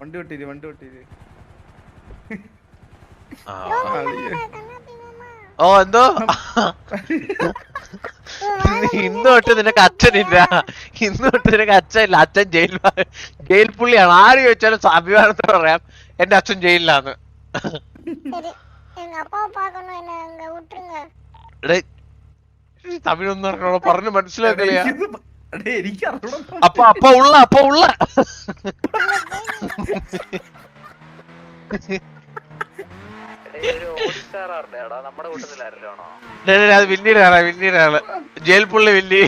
വണ്ടി വിട്ടിരി വണ്ടി വിട്ടിരി ഓ എന്തോ? ഇന്ന് തൊട്ട് നിനക്ക് അച്ഛനില്ല. ഇന്ന് തൊട്ട് നിനക്ക് അച്ഛനില്ല. അച്ഛൻ ജയിൽ ജയിൽ പുള്ളിയാണ്. ആര് ചോദിച്ചാലും അഭിമാനത്തോടെ പറയാം എന്റെ അച്ഛൻ ജയിലിലാന്ന് തമിഴൊന്നും പറഞ്ഞു മനസ്സിലാക്കിയാ അപ്പ അപ്പ ഉള്ള അപ്പ ഉള്ള. അത് വില്ലിയിലാണ് ജയിൽ പുള്ളി വില്ലി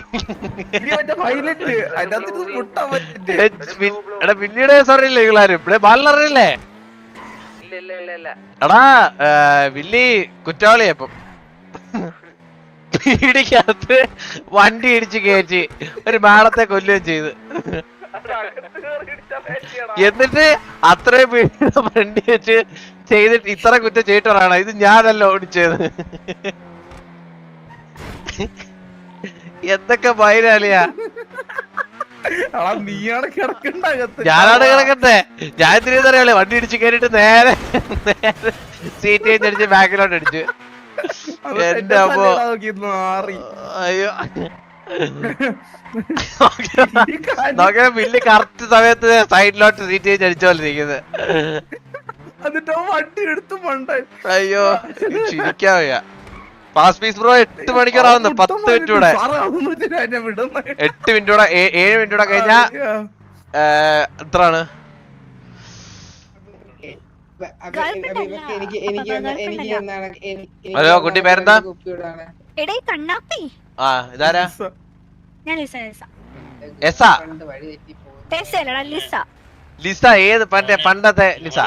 എടാ വില്ലിയുടെ അറിയില്ലേ? നിങ്ങളാരും ഇവിടെ ബാലറിയില്ലേ എടാ വില്ലി കുറ്റവാളിയാ ഇപ്പം. പീടിക്കകത്ത് വണ്ടി ഇടിച്ച് കയറ്റി ഒരു മാളത്തെ കൊല്ലുകയും ചെയ്ത്. എന്നിട്ട് അത്രയും പീടിയുടെ വണ്ടി വെച്ച് ചെയ്തിട്ട് ഇത്ര കുറ്റം ചെയ്തിട്ടാണ് ഇത് ഞാനല്ല ഓടിച്ചത്. എന്തൊക്കെ ഭയരാളിയാ നീയാണ് കിടക്കണ്ട ഞാനാണ് കിടക്കട്ടെ ഞാൻ തിരിച്ചറിയാലേ വണ്ടി ഇടിച്ച് കയറിയിട്ട് നേരെ നേരെ സീറ്റ് അടിച്ച് ബാക്കിലോട്ട് അടിച്ചു എന്റെ അപ്പോ അയ്യോ. നോക്കിയ ബില്ല് കറക്റ്റ് സമയത്ത് സൈഡിലോട്ട് സീറ്റ് ചെയ്ത് അടിച്ചോണ്ടിരിക്കുന്നത് എന്നിട്ട് വണ്ടി എടുത്ത് മണ്ടൻ അയ്യോ ചിരിക്കാൻ വയ്യ. പാസ് പീസ് ബ്രോ എട്ട് മണിക്കൂറാവുന്നു പത്ത് മിനിറ്റ് കൂടെ. എട്ട് മിനിറ്റ് കൂടെ ഏഴ് മിനിറ്റ് കൂടെ കഴിഞ്ഞാ. എത്രയാണ് എനിക്ക് എനിക്ക് വന്ന- എനിക്ക് എന്നാണ് ഹലോ, കുട്ടി പേരെന്താ? എടേ കണ്ണാപ്പി. ആ ഇതാരാ? ഞാൻ ലിസ ലിസ. എസ. പോകും ടെസ്സല്ലടാ ലിസ. ലിസ ഏത് പണ്ടേ പണ്ടത്തെ ലിസ?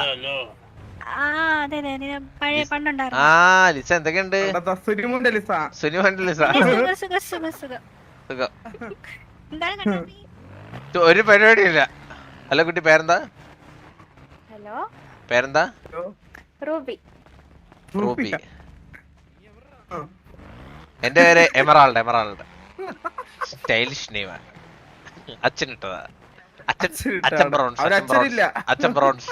ആ ലിസ എന്തൊക്കെയുണ്ട്? ലിസ. ലിസ. സുഖ ഒരു പരിപാടിയില്ല. ഹലോ കുട്ടി പേരെന്താ? ഹലോ? പേരെന്താ? റൂബി. റൂബി. എന്റെ പേര് എമറാൾഡ് എമറാൾഡ്. സ്റ്റൈലിഷ് നെയ്മാണ് അച്ഛൻ ഇട്ടതാ. അച്ഛൻ അച്ഛൻ ബ്രോൺസ് അച്ഛൻ ബ്രോൺസ്. അച്ഛൻ ബ്രൗൺസ്.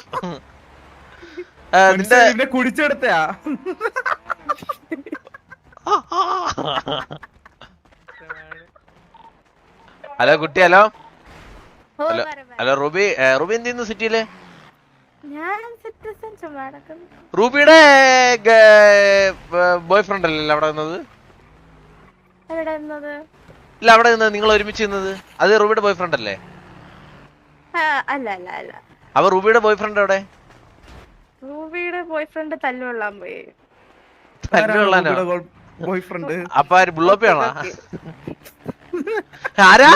ആ, നിന്റെ കുടിച്ചെടുത്തയാ? ഹലോ കുട്ടി hello? Hello. Hello Ruby Ruby എന്ത് ചെയ്യുന്നു സിറ്റിയിൽ? റൂബിയുടെ ബോയ് ഫ്രണ്ട് അല്ലല്ലോ അവിടെ നിന്നത്? ഇല്ല അവിടെ നിന്നത് നിങ്ങൾ ഒരുമിച്ച് നിന്നത്. അത് റൂബിയുടെ ബോയ് ഫ്രണ്ട് അല്ലേ? ആ, അല്ല അല്ല അല്ല. അപ്പൊ റൂബിയുടെ ബോയ് ഫ്രണ്ട് എവിടെ? റൂബിയുടെ ബോയ് ഫ്രണ്ട് തല്ലുകൊള്ളാൻ പോയി. തല്ലുകൊള്ളാനോ ബോയ് ഫ്രണ്ട് അപ്പൊ ആര് ബുള്ളോപ്പിയാണോ? ആരാ?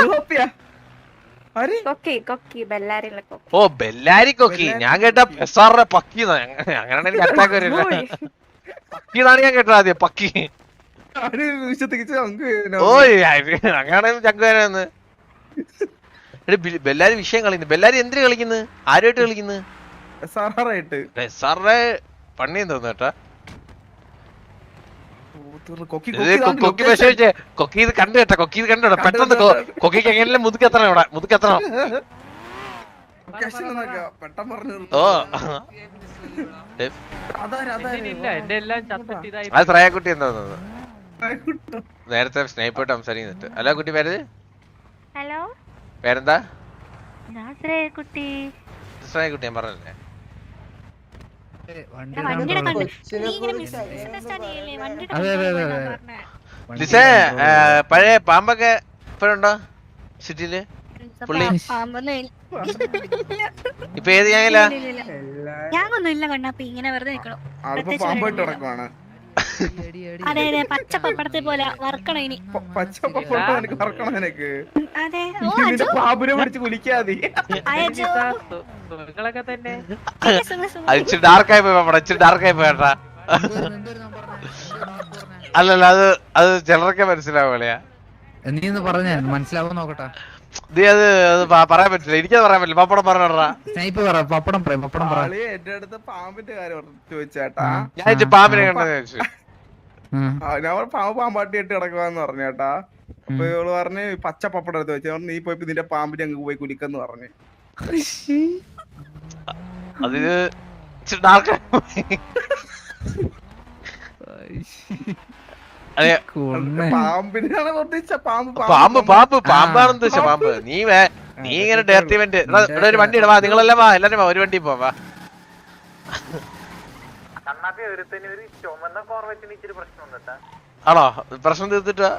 കൊക്കി കൊക്കി ബെല്ലാരിയിലെ കൊക്കി. ഓ ബെല്ലാരി കൊക്കി. ഞാൻ കേട്ട പെസാറിന്റെ പക്കി അങ്ങനെ എനിക്ക് അറ്റാക്ക് വരില്ല. പക്കി എന്നാണ് ഞാൻ കേട്ടത് ആദ്യം പക്കി. ഓ അങ്ങനെയാണ് ചങ്കുവരെന്ന് ബെല്ലാരി വിഷയം കളിക്കുന്നു. ബെല്ലാരി എന്തിനു കളിക്കുന്നു? ആരുമായിട്ട് കളിക്കുന്നു? സാറായിട്ട് പണി തോന്നുന്നു കേട്ടാ. കൊക്കി പക്ഷേ വെച്ചേ കൊക്കി ഇത് കണ്ടു കേട്ടോ കൊക്കി ഇത് കണ്ടു കേട്ടോ. പെട്ടെന്ന് കൊക്കിക്ക് എങ്ങനെയല്ലേ മുതുക്കെത്തണം ഇവിടെ മുതുക്കെത്തണം അത് ശ്രേയക്കുട്ടി എന്താ നേരത്തെ സ്നേഹിപ്പോട്ട് സംസാരിക്കുന്നുണ്ട് ഹലോ കുട്ടി പേര്? ഹലോ? പേരെന്താ? ഞാൻ ശ്രേയക്കുട്ടി ശ്രേയക്കുട്ടി ഞാൻ പറഞ്ഞല്ലേ? ലിസേ പഴയ പാമ്പൊക്കെ ഇപ്പോഴുണ്ടോ? സിറ്റിയിൽ? പുള്ളി. ഇപ്പൊ ഏത് ഞാനില്ല ഞാൻ ഒന്നും ഇല്ല. കണ്ണാപ്പി ഇങ്ങനെ വെറുതെ നിക്കണം. പാമ്പായിട്ട് അതെ അതെ പച്ച പപ്പടത്തെ പോലെ വറക്കണം ഇനി. പ- പച്ച വറക്കണം നിനക്ക്. അതെ. ഓ നിന്റെ അജു. പാമ്പിനെ പിടിച്ച് കുലിക്കാതി. അജു സുഖങ്ങളൊക്കെ തന്നെ. സുഖ സുഖ. അത് ഇച്ചിരി ഡാർക്കായി പോയി പപ്പടം. ഇച്ചിരി ഡാർക്കായി പോയട്ടാ അല്ലല്ല അത് അത് ചിലർക്കെ മനസ്സിലാവുകയാ. നീ ഒന്ന് പറഞ്ഞ മനസ്സിലാവും നോക്കട്ടെ. നീ അത് അത് പറയാൻ പറ്റില്ല. എനിക്കത് പറയാൻ പറ്റില്ല. പപ്പടം പറഞ്ഞോടാ സ്നൈപ്പ് പറ. പപ്പടം പറ പപ്പടം പറ. ആൾ എന്റെ അടുത്ത് പാമ്പിന്റെ കാര്യം പറഞ്ഞു ചോദിച്ചേട്ടാ. ഞാൻ പാമ്പിനെ കണ്ടെന്ന് ചോദിച്ചു ആ, ഞാൻ പറഞ്ഞു, പാമ്പ് പാമ്പാട്ടി ഇട്ട് കിടക്കുവാന്ന് പറഞ്ഞേട്ടാ അപ്പൊ ഇവൾ പറഞ്ഞു പച്ച പപ്പടം എടുത്ത് വെച്ചു. നീ പോയി നിന്റെ പാമ്പിനെ അങ്ങ് പോയി കുലിക്കെന്ന് പറഞ്ഞു. അതിന് ഇച്ചിരി dark ആയി. അതെ. പാമ്പ് പാമ്പ് പാമ്പ് പാമ്പാണെന്ന് വെച്ചാ പാമ്പ്. നീ വേ നീ ഇങ്ങനെ ഡേർട്ടി ഇവന്റ് ഇവിടെ ഒരു വണ്ടി ഇടവാ നിങ്ങളെല്ലാം വാ എല്ലാരും വാ ഒരു വണ്ടി പോവാ കണ്ണാപ്പി ഒരുത്തന് ഒരു ചുമന്ന കോർവറ്റിന് ഇച്ചിരി പ്രശ്നം ഉണ്ട് ആണോ? പ്രശ്നം തീർത്തിട്ടാ?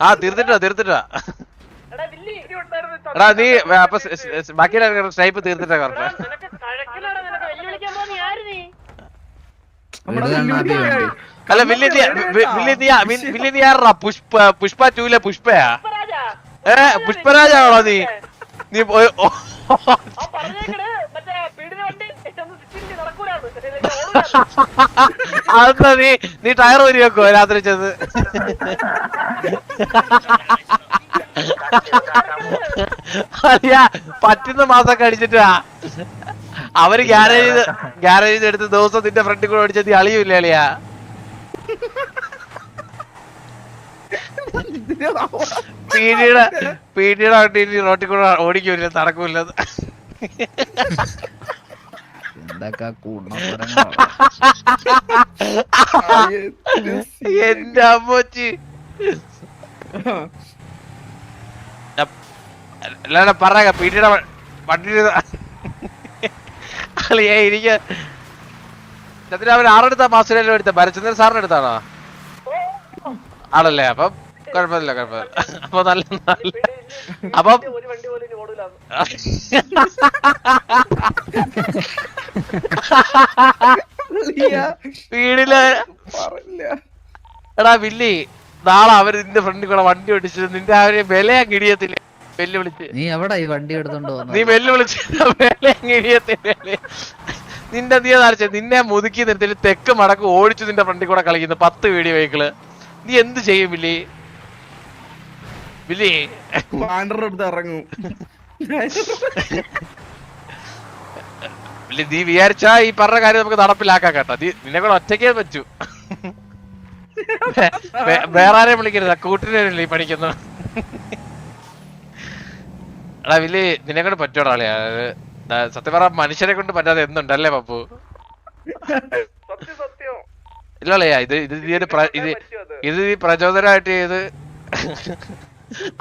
ആ തീർത്തിട്ടാ തീർത്തിട്ടാ. എടാ നീ അപ്പൊ ബാക്കിയുള്ള സ്നൈപ്പ് തീർത്തിട്ടാ കറക്റ്റ് ഇതാണ് ആദ്യം വണ്ടി. അല്ല വില്ലി നീ വി- വില്ലി നീ വി- വില്ലി നീ ആരാ? പുഷ്പ പുഷ്പ ടൂലെ പുഷ്പയാ? ഏ പുഷ്പരാജാണോ നീ? നീ അതെന്താ നീ നീ ടയർ ഊരി വെക്കോ രാത്രി ചെന്ന് അറിയാ പറ്റുന്ന മാസം അടിച്ചിട്ടാ അവർ ഗ്യാരേജ് ഗ്യാരേജ് എടുത്ത് ദിവസം നിന്റെ ഫ്രണ്ടിൽ കൂടെ അടിച്ചത് നീ അളിയൂല്ലേ അളിയാ? പീഡിയുടെ പീഡിയുടെ വണ്ടി റോട്ടിൽ കൂടെ ഓടിക്കൂല നടക്കൂല. എന്റെ അമ്മച്ചി. അല്ലാതെ പറയാ പീഡിയുടെ വണ്ടി അളിയാ എനിക്ക്. ചന്ദ്രൻ അവൻ ആറെടുത്ത മാസ്റ്റർ എടുത്ത? ഭരചന്ദ്രൻ സാറിന് എടുത്താണോ? ആണല്ലേ അപ്പം കുഴപ്പമില്ല കുഴപ്പമില്ല. അപ്പൊ നല്ല നല്ല. അപ്പം വീടിൽ എടാ വില്ലി നാളെ അവർ നിന്റെ ഫ്രണ്ടിൽ കൂടെ വണ്ടി ഓടിച്ചത് നിന്റെ ആ ഒരു വില ഇടിയത്തില്ല വെല്ലുവിളിച്ച്. നീ എവിടാ ഈ വണ്ടി എടുത്തോണ്ട് വന്നത്? നീ വെല്ലുവിളിച്ച് നിന്റെ നീ നിന്നെ മുതുക്കി നിർത്തി തെക്ക് മടക്ക് ഓടിച്ചു നിന്റെ ഫ്രണ്ടിൽ കൂടെ കളിക്കുന്നു പത്ത് വീഡിയോ വെഹിക്കിൾ. നീ എന്ത് ചെയ്യും വില്ലി? വില്ലി? എടുത്ത് അടുത്ത് ഇറങ്ങും. വില്ലി നീ വിചാരിച്ചാ ഈ പറഞ്ഞ കാര്യം നമുക്ക് നടപ്പിലാക്കാം കേട്ടോ. നീ നിന്നെ കൂടെ ഒറ്റയ്ക്കേ പറ്റൂ. വേറെ ആരെയും വിളിക്കരുത്. കൂട്ടിനെ ഈ പഠിക്കുന്നു. എടാ വില്ലേ നിന്നെ കൊണ്ട് പറ്റോടാ അത് സത്യം പറ മനുഷ്യരെ കൊണ്ട് പറ്റാതെ എന്തുണ്ടല്ലേ പപ്പു? സത്യം സത്യം. ഇല്ലല്ലയാ ഇത് ഇത് നീ ഒരു ഇത് ഇത് നീ പ്രചോദനമായിട്ട് ചെയ്ത്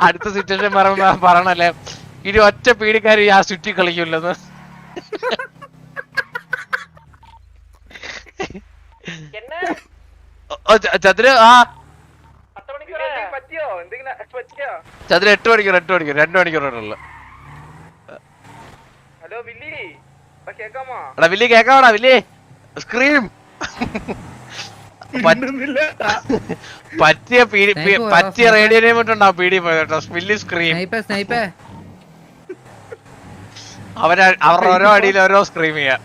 അടുത്ത സിറ്റുവേഷൻ പറയുമ്പോ പറയണല്ലേ ഇനി ഒറ്റ പീഡിക്കാരി ആ ചുറ്റി കളിക്കില്ലെന്ന് ചന്ദ്ര ആ ചന്ദ്ര എട്ട് മണിക്കൂർ എട്ട് മണിക്കൂർ രണ്ട് മണിക്കൂറുള്ള ഹലോ വില്ലി. എടാ വില്ലി കേക്കാവടാ വില്ലി? സ്ക്രീം. പറ്റിയ പീഡി പി- പറ്റിയ. റേഡിയോ നെയ്മട്ടുണ്ടാവും പീഡി പോയത് കേട്ടോ. വില്ലി സ്ക്രീം അവർ അവരുടെ ഓരോ അടിയിൽ ഓരോ സ്ക്രീം ചെയ്യാം.